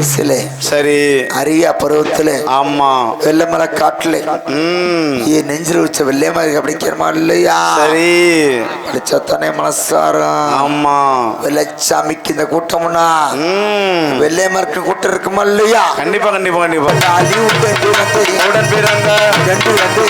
வயசுல சரி. அரியா பருவத்துல ஆமா. வெள்ளமலை காட்டுல ஏ நெஞ்சில் வச்ச வெள்ளையமாக அப்படிக்கிறமா இல்லையா? சரி. படிச்சத்தானே மனசாரம் ஆமா. வெள்ளச்சாமிக்கு இந்த கூட்டம்னா ம். வெள்ளையமருக்கு கூட்டம் இருக்குமா இல்லையா? கண்டிப்பா கண்டிப்பா கண்டிப்பா. வந்து உடன் பிறந்த ரெண்டு ரெண்டு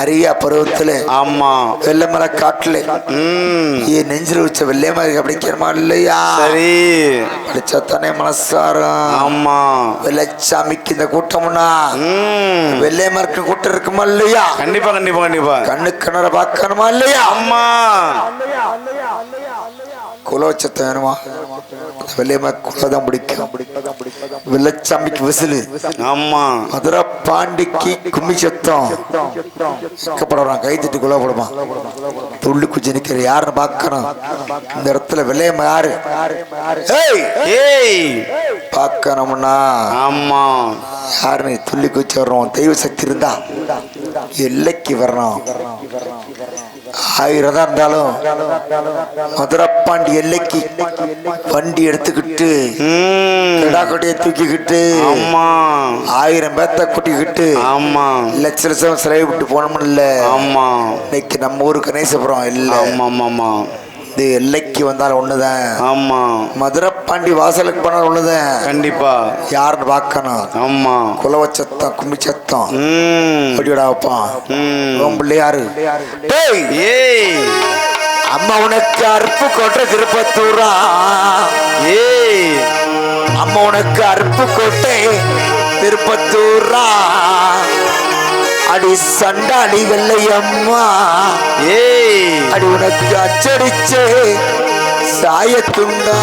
அரியா பருவத்துல ஆமா. வெள்ளமலை காட்டுல. ம். ஏ நெஞ்சில் வச்ச வெள்ளையமாக அப்படிக்கிறமா இல்லையா? சரி. படிச்சத்தானே மனசாரம். ஆமா. வெள்ளச்சாமிக்கு இந்த கூட்டம்னா. ம். வெள்ளையமருக்கு கூட்டம் இருக்குமா இல்லையா? கண்டிப்பா கண்டிப்பா கண்டிப்பா. கண்ணு கண்ணரை பார்க்கணுமா இல்லையா? அம்மா குலோச்சத்தை வேணுமா வெள்ளையம்மா குலதான் பிடிக்கும். வெள்ளச்சாமிக்கு விசிலு. ஆமா. மதுரை பாண்டிக்கு கும்மி சத்தம் இக்கப்படுறான் கை தட்டி குலா போடுமா துள்ளி குச்சி நிக்கிற யாருன்னு பார்க்கணும். இந்த இடத்துல வெள்ளையம்மா யாரு? பார்க்கணும்னா. ஆமா. யாருன்னு துள்ளி குச்சி வர்றோம். தெய்வ சக்தி இருந்தா. எல்லைக்கு வரணும். ஆயிரம் தான் இருந்தாலும் மதுரப்பாண்டி எல்லைக்கு வண்டி எடுத்துக்கிட்டு ம். கிடா கொடியை தூக்கிக்கிட்டு ஆமா. ஆயிரம் பேத்த கூட்டிக்கிட்டு ஆமா. லட்ச லட்சம் சிலை விட்டு போனோம்னு இல்ல. ஆமா. இன்னைக்கு நம்ம ஊரு கணேசபுரம் இல்ல. ஆமா ஆமா ஆமா இது எல்லைக்கு வந்தாலும் ஒண்ணுதான். ஆமா. மதுரப்பாண்டி வாசலுக்கு போனாலும் ஒண்ணுதான். கண்டிப்பா. யாருன்னு பார்க்கணும். ஆமா. கும்மி சத்தம் ம். அப்படியோட வைப்பான். ம். உன் பிள்ளை யாரு? டேய்! ஏய்! அம்மா உனக்கு அற்பு கொட்ட திருப்பத்தூரா? ஏ அம்மா உனக்கு அற்பு கோட்டை திருப்பத்தூரா? அடி சண்டாடி வெள்ளையம்மா. ஏ அடி உனக்கு அச்சடிச்சே சாயத்துண்டா.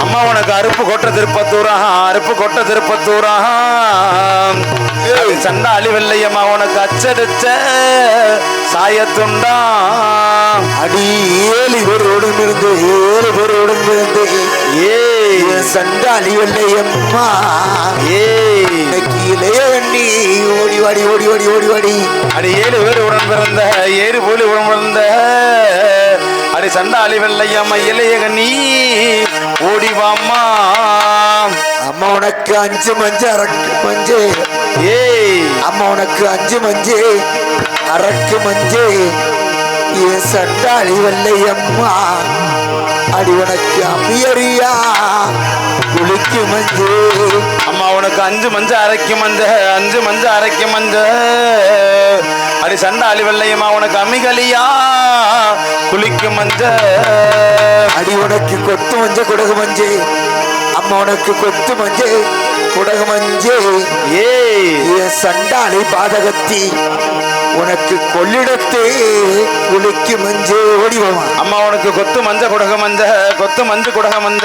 அம்மா உனக்கு அருப்பு கொட்ட திருப்பத்தூரா? அருப்பு கொட்ட திருப்பத்தூரா? அது சண்டாளி வெள்ளையம்மா உனக்கு அச்சடிச்ச சாயத்துண்டா. அடி ஏழு பேரோடும் இருந்து ஏழு பேரோடும் இருந்து. சண்டாளி வெள்ளையம்மா ஏய். இன்னைக்கு இளைய வண்டி ஓடி வாடி ஓடி வாடி ஓடி வாடி அடி ஏழு பேர் உடன் பிறந்த ஏழு போலி உடன் பிறந்த அடி சண்டாளி வெள்ளையம்மா இளைய கண்ணி ஓடி வாம்மா. அம்மா உனக்கு அஞ்சு மஞ்சு அரக்கு மஞ்சு. ஏய். அம்மா உனக்கு அஞ்சு மஞ்சு அரக்கு மஞ்சு. என் சண்டாளி வெள்ளையம்மா அடி உனக்கு அம்மியறியா. குளிக்கு மஞ்சு அம்மா உனக்கு அஞ்சு மஞ்ச அரைக்கு மஞ்ச அஞ்சு மஞ்ச அரைக்கு மஞ்ச. அடி சண்டாளி வெள்ளையம்மா உனக்கு அமிகலியா. குளிக்கும் மஞ்ச. அடி உனக்கு கொத்து மஞ்ச குடகு மஞ்சு. அம்மா உனக்கு கொத்து மஞ்சு குடகு மஞ்சு. ஏய். என் சண்டாளி பாதகத்தி. உனக்கு கொள்ளிடத்தே குளிக்கு மஞ்சு ஓடிவாமா அம்மா உனக்கு கொத்து மஞ்ச குடக மஞ்ச கொத்து மஞ்சு குடக மஞ்ச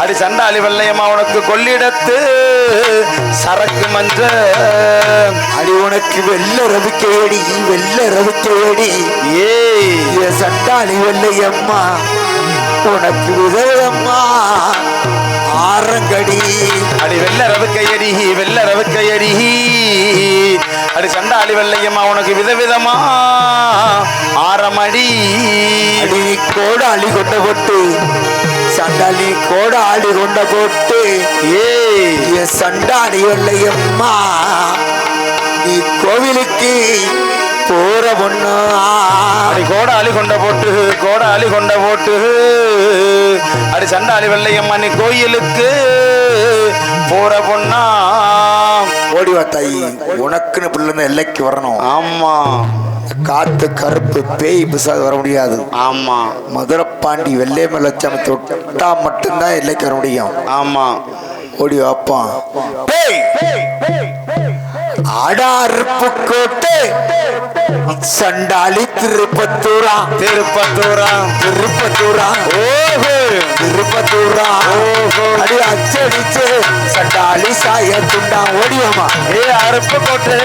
அடி சண்டாளி வெள்ளையம்மா உனக்கு கொள்ளிடத்து சரக்கு மஞ்ச. அடி உனக்கு வெள்ள ரவிக்கையடி வெள்ள ரவிக்கையடி ஏய். என் சண்டாளி வெள்ளையம்மா உனக்கு விதவிதம்மா ஆரங்கடி. அடி வெள்ள ரவுக்கையடி வெள்ள ரவுக்கையடி. அடி சண்டாளி வெள்ளையம்மா உனக்கு விதவிதமா ஆரமடி. அடி நீ கோடாளி கொண்ட போட்டு சண்டாளி கோடாளி கொண்ட போட்டு. ஏய். என் சண்டாளி வெள்ளையம்மா நீ கோவிலுக்கு போற பொண்ணா அடி கோடாளி கொண்ட போட்டு கோடாளி கொண்ட போட்டு. அடி சண்டாளி வெள்ளையம்மா நீ கோயிலுக்கு போற பொண்ணா ஓடி தாயி. உனக்குன்னு பிள்ளை எல்லைக்கு வரணும். ஆமா. காத்து கருப்பு பேய் பிசாது வர முடியாது. ஆமா. மதுரப்பாண்டி வெள்ளை மலச்சாமி தொட்டா மட்டும்தான் எல்லைக்கு வர முடியும். ஆமா. ஓடி வாப்பான் அடாருப்பு கோட்டை சண்டாளி திருப்பத்தூரா. திருப்பத்தூரா திருப்பத்தூரா ஓஹோ. திருப்பத்தூரா. ஓஹோ. அடி அச்சடிச்சு சண்டாளி சாய துண்டா ஓடியம்மா. ஏ அருப்பு கொட்டு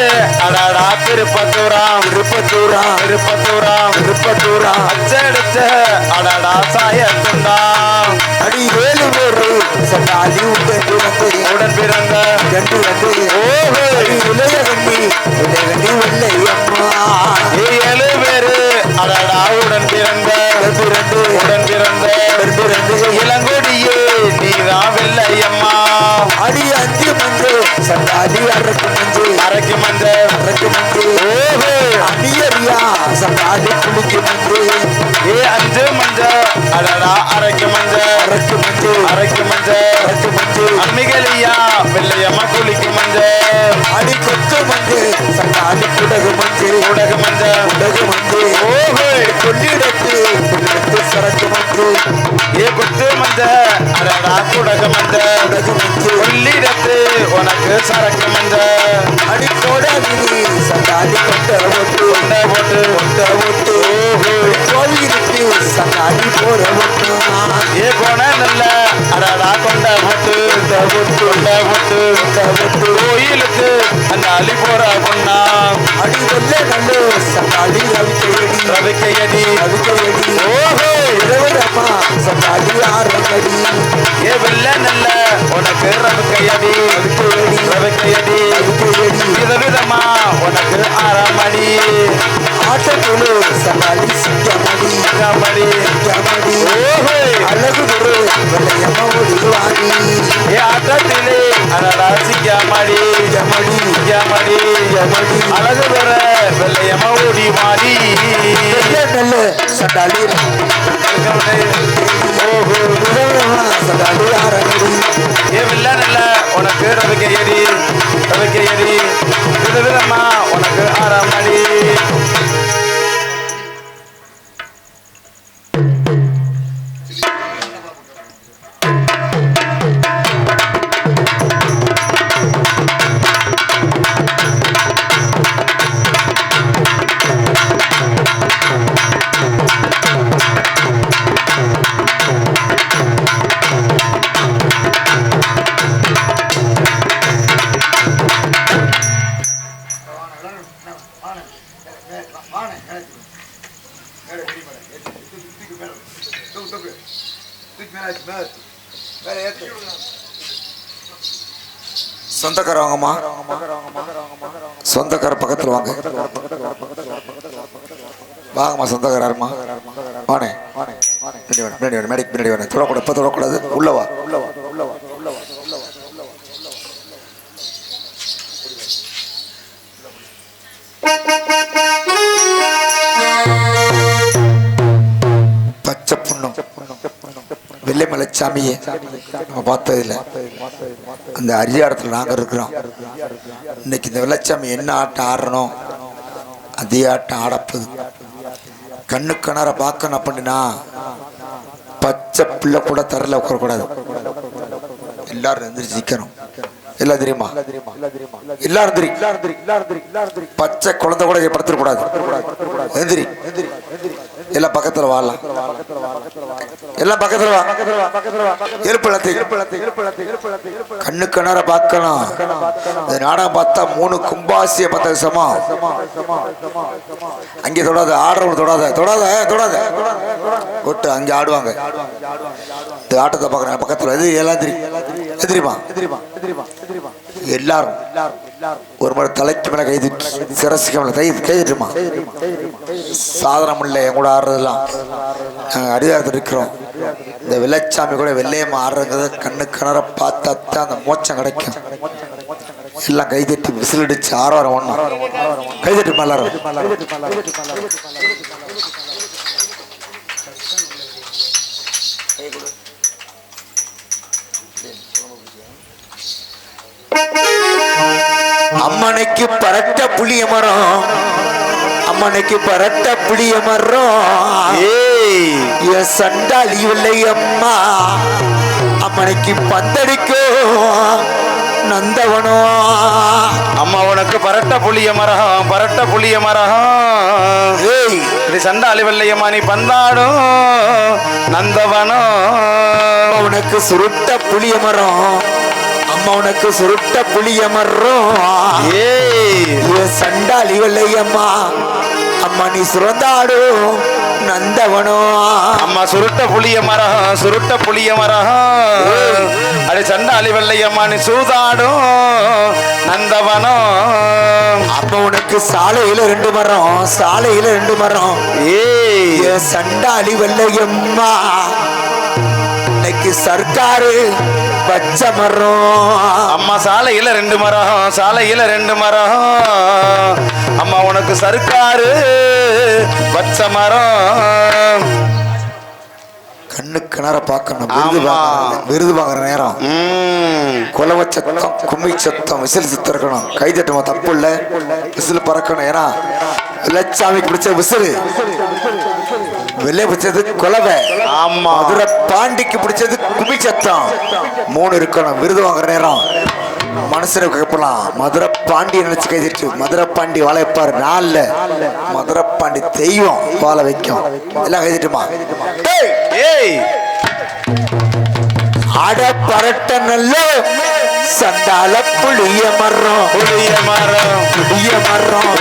அடாடா திருப்பத்தூரா திருப்பத்தூரா. திருப்பத்தூரா திருப்பத்தூரா. அச்சடிச்ச அடாடா சாயத்துண்டா அடி வேலு வேறு சண்டாளி பிறந்து உடன் பிறந்த ரெண்டு ரெண்டு ஓஹோ. கண்ணி இளைய கண்ணி வெள்ளையம்மா. ஏ ஏழு பேரு. அடாடா உடன் பிறந்த. ரெண்டு உடன் பிறந்த. ரெண்டு இளங்கொடியே நீதான் வெள்ளையம்மா. அடி அஞ்சு மஞ்சு சண்டாளி அரக்கு மஞ்சு. அரைக்கு மஞ்ச. அரக்கு மஞ்சு. ஓஹோ அணியறியா சண்டாளி குளிக்கு மஞ்சு ஏ அஞ்சு மஞ்ச அடடா அரைக்கு மஞ்ச. அரக்கு மஞ்சு. அரைக்கு மஞ்ச. அரக்கு மஞ்சு. அம்மிகலியா வெள்ளையம்மா குளிக்கு மஞ்ச. அடி கொத்து மஞ்சு. சண்டாளி குடகு மஞ்சு. உடகு மஞ்ச. குடகு மஞ்சு. ஓஹோ. கொள்ளிடத்து. கொள்ளிடத்து சரக்கு மஞ்சு. ஏ குத்து. மஞ்ச அடடா குடகு மஞ்சு கொள்ளிடத்து உனக்கு சரக்கு மஞ்ச அடி கோடகிரி சண்டாளி கொண்ட ஒட்டு. கொண்ட ஒட்டு கோவிலுக்கு சண்டாளி போற ஒட்டு ஏ கொண நல்ல அடடா கொண்ட போட்டு கொண்ட போட்டு கோயிலுக்கு அந்த அலி போற பொண்ணா? அடி வெள்ளை நல்ல சண்டாளி ரவிக்கையடி. ரவிக்கையடி. ரவிக்கையடி. ஓஹோ. இரவரம்மா சண்டாளி ஆரங்கடி. ஏ வெள்ள நல்ல உனக்கு ரவிக்கையடி. ரவிக்கையடி. ரவிக்கையடி. விதவிதமா உனக்கு அறமடி. ஆட்டக்குழு சண்டாளி அழகு பெற வெள்ளையம்மா ஓடி வெள்ளை நல்ல சண்டாளி. சொந்தக்காரவங்கம்மா. சொந்தக்கார பக்கத்தில் வாங்க. வாங்கம்மா சொந்தக்காரம்மா வாணே. பின்னாடி வாணே, பின்னாடி வேணும் மேடைக்கு பின்னாடி வேணும் தொடக்கூடாது இப்போ தொடக்கூடாது? உள்ள உள்ளவா உள்ளவா சாமியை நம்ம பார்த்ததில்ல. அந்த அரியாரத்தில் நாங்கள் இருக்கிறோம். இன்னைக்கு இந்த வெள்ளச்சாமி என்ன ஆட்டம் ஆடுறனோ அதே ஆட்டம் ஆடப்போது கண்ணு கணர பார்க்கணும் அப்படின்னா பச்சை பிள்ளை கூட தரல உட்காரக்கூடாது. எல்லாரும் எந்திரிச்சு நிற்கணும் எல்லாம் தெரியுமா? எல்லாரும் தெரியும்? பச்சை குழந்தை கூட படுத்துட கூடாது எந்திரி. எல்லாம் பக்கத்துல வாழலாம். எல்லாம் பக்கத்துல வா. எழுப்பலத்தை கண்ணு கண்ணார பார்க்கணும். இந்த நாடகம் பார்த்தா மூணு கும்பாசிய பத்த சமம். அங்கே தொடாத ஆடுறவங்க தொடாத. தொடாத தொடாத. கொட்டு அங்கே ஆடுவாங்க. இந்த ஆட்டத்தை பார்க்குறேன் பக்கத்துல. எது எல்லாம் தெரியும் எதிரிமா? எல்லாரும். ஒரு முறை தலைக்கு மேல கை தூக்கி சிரசுக்கு மேல கை கை தட்டுமா சாதனம் இல்லை என் கூட ஆடுறதெல்லாம். நாங்கள் அடிதாரத்தில் இருக்கிறோம். இந்த வெள்ளச்சாமி கூட வெள்ளையம்மா ஆடுறங்கிறத கண்ணு கிணற பார்த்தா தான் அந்த மோச்சம் கிடைக்கும். எல்லாம் கை தட்டி விசில் அடிச்சு ஆறாரம் ஒண்ணும். கை தட்டுமா அம்மனைக்கு பரட்ட புளிய மரம். அம்மனைக்கு பரட்ட புளிய மரம். ஏய். என் சண்டாளி இல்லை அம்மா அம்மனைக்கு பந்தடிக்கும் நந்தவனம் அம்மா உனக்கு பரட்ட புளிய மரம் பரட்ட புளிய மரம். ஏய். இது சண்டாளி வெள்ளையம்மா நீ பந்தாடும் நந்தவனம் உனக்கு சுருட்ட புளிய மரம். அம்மா உனக்கு சுருட்ட புளிய இவ சண்டாளி வெள்ளையம்மா. அம்மா நீ சுரந்தாடும் நந்தவனம் அம்மா சுருட்ட புளிய மரம் சுருட்ட புளிய மரம் அடி சண்டாளி வெள்ளையம்மா நீ சூதாடும் நந்தவனம் அப்ப உனக்கு சாலையில ரெண்டு மரம் சாலையில ரெண்டு மரம். ஏய். என் சண்டாளி வெள்ளையம்மா. இன்னைக்கு சர்க்காரு பச்சை மரம். அம்மா சாலையில ரெண்டு மரம் சாலையில ரெண்டு மரம். அம்மா உனக்கு சர்க்காரு பச்சை மரம். கண்ணு கிணற பார்க்கணும். விருது. வாங்குற- நேரம். குலவ சத்தம் கும்மி சத்தம் விசில் சித்து இருக்கணும். கை தட்டுமா தப்பு இல்ல. விசில் பறக்கணும். ஏன்னா வெள்ளச்சாமிக்கு பிடிச்ச விசில். வெள்ளை பிடிச்சது குலவை ஆமா. மதுரை பாண்டிக்கு பிடிச்சது கும்மி சத்தம். மூணு இருக்கணும். விருது வாங்குற நேரம். மனசுல கேட்பலாம் மதுரை பாண்டி நினைச்சு கைதிட்டு மதுரை பாண்டி வாழ வைப்பாரு நாள்ல மதுரை பாண்டி தெய்வம் வாழ வைக்கும். எல்லாம் கை அட பரட்ட நல்ல சண்டால புளிய மரம். புளிய மரம். புளிய மரம்.